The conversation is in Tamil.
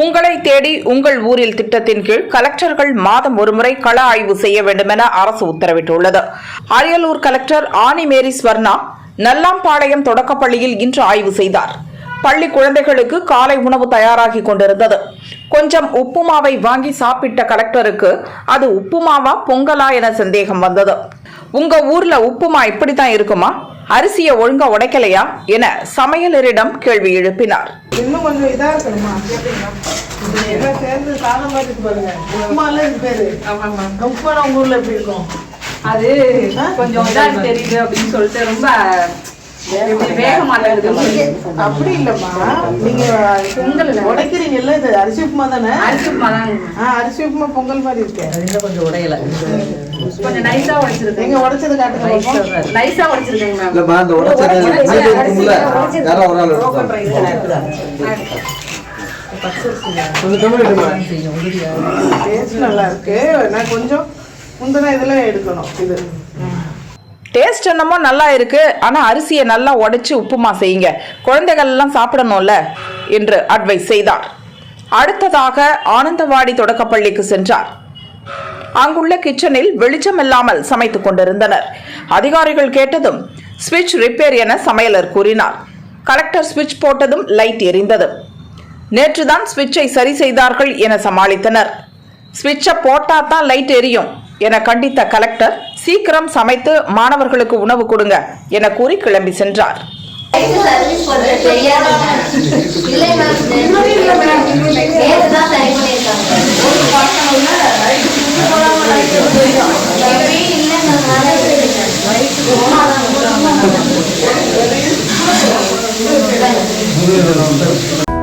உங்களை தேடி உங்கள் ஊரில் திட்டத்தின் கீழ் கலெக்டர்கள் மாதம் ஒருமுறை கள ஆய்வு செய்ய வேண்டும் என அரசு உத்தரவிட்டுள்ளது. அரியலூர் கலெக்டர் ஆனிமேரி ஸ்வர்ணா நல்லாம்பாளையம் தொடக்கப்பள்ளியில் இன்று ஆய்வு செய்தார். பள்ளி குழந்தைகளுக்கு காலை உணவு தயாராகி கொண்டிருந்தது. கொஞ்சம் உப்புமாவை வாங்கி சாப்பிட்ட கலெக்டருக்கு அது உப்புமாவா பொங்கலா என சந்தேகம் வந்தது. உங்க ஊர்ல உப்புமா இப்படித்தான் இருக்குமா? அரிசியை ஒழுங்கா உடைக்கலையா என சமையலரிடம் கேள்வி எழுப்பினார். இன்னும் கொஞ்சம் இதா இருக்கணுமா? இது எல்லாம் சேர்ந்து சாதம் மாதிரி இருக்கு பாருங்க. உப்புமால இது பேரு. உப்புமா உங்க ஊர்ல எப்படி இருக்கும்? அது கொஞ்சம் இதா தெரியுது அப்படின்னு சொல்லிட்டு ரொம்ப அப்படி இல்லம்மா. நீங்க பொங்கல் உடைக்கிறீங்கல்ல இது அரிசி உப்புமா தானே? அரிசி உப்புமா தான் அரிசி உப்புமா பொங்கல் மாதிரி இருக்கு. கொஞ்சம் நைஸா உடைச்சிருக்கேன். நீங்க உடைச்சது காட்டுங்க பாப்போம். நைஸா உடைச்சிருக்கேங்க மேம் இல்லம்மா அந்த உடச்சது யாரோ ஒரு ஆள். கொஞ்சம் நல்லா இருக்கு. நான் கொஞ்சம் முந்தின இதுல எடுக்கணும் இது. டேஸ்ட் என்னமோ நல்லா இருக்கு. ஆனா அரிசியை நல்லா உடைச்சு உப்புமா செய்யுங்க. குழந்தைகள் எல்லாம் சாப்பிடணும்ல என்று அட்வைஸ் செய்தார். அடுத்ததாக ஆனந்தவாடி தொடக்கப்பள்ளிக்கு சென்றார். அங்குள்ள கிச்சனில் வெளிச்சம் இல்லாமல் சமைத்துக் கொண்டிருந்தனர். அதிகாரிகள் கேட்டதும் ஸ்விட்ச் ரிப்பேர் என சமையலர் கூறினார். கலெக்டர் ஸ்விட்ச் போட்டதும் லைட் எரிந்தது. நேற்றுதான் ஸ்விட்சை சரி செய்தார்கள் என சமாளித்தனர். ஸ்விட்சை போட்டா தான் லைட் எரியும். என கண்டித்த கலெக்டர் சீக்கிரம் சமைத்து மாணவர்களுக்கு உணவு கொடுங்க என கூறி கிளம்பி சென்றார்.